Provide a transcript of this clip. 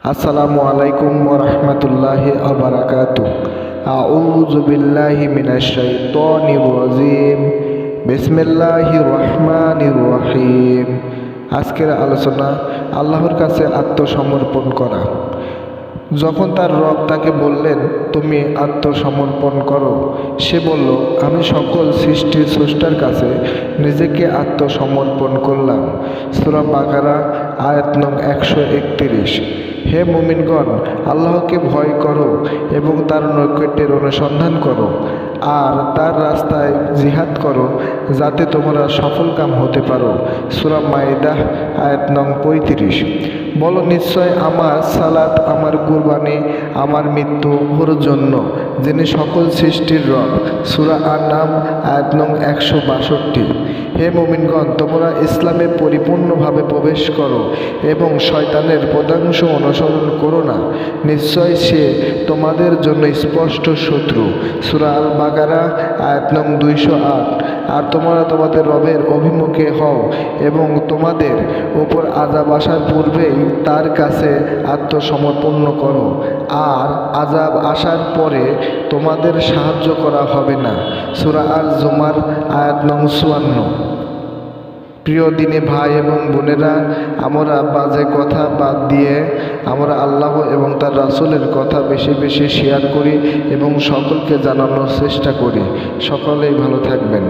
আসসালামু আলাইকুম ওরহমতুল্লাহ আবরাকাত আউযু বিল্লাহি মিনাশ শাইতানির রাজিম। বিসমিল্লাহির রহমানির রহিম। আজকের আলোচনা আল্লাহর কাছে আত্মসমর্পণ করা। যখন তার রব তাকে বললেন, তুমি আত্মসমর্পণ করো। সে বলল, আমি সকল সৃষ্টির স্রষ্টার কাছে নিজেকে আত্মসমর্পণ করলাম। সুরা বাকারা, আয়াত নং একশো একত্রিশ। হে মুমিনগণ, আল্লাহকে ভয় করো এবং তার নৈকট্যের অনুসন্ধান করো, আর তার রাস্তায় জিহাদ করো, যাতে তোমরা সফলকাম হতে পারো। সুরা মাইদাহ, আয়াত নং পঁয়ত্রিশ। বলো নিশ্চয় আমার সালাত, আমার কুরবানি, আমার মৃত্যু ওর জন্য, যিনি সকল সৃষ্টির রব। সুরা আর নাম আয়াত নং একশো বাষট্টি। হে মোমিনগণ, তোমরা ইসলামে পরিপূর্ণভাবে প্রবেশ করো এবং শয়তানের পদাংশ অনুসরণ করো না। নিশ্চয় সে তোমাদের জন্য স্পষ্ট শত্রু। সুরা আল বাগারা আয়াত নং দুইশো আট। আর তোমরা তোমাদের রবের অভিমুখে হও এবং তোমাদের ওপর আজাব আসার পূর্বেই তার কাছে আত্মসমর্পণ করো। আর আজাব আসার পরে তোমাদের সাহায্য করা হবে না। সুরা আল জুমার আয়াত নং চুয়ান্ন। প্রিয় দিনে ভাই এবং বোনেরা, আমরা বাজে কথা বাদ দিয়ে আমরা আল্লাহ এবং তার রাসুলের কথা বেশি বেশি শেয়ার করি এবং সকলকে জানানোর চেষ্টা করি। সকলেই ভালো থাকবেন।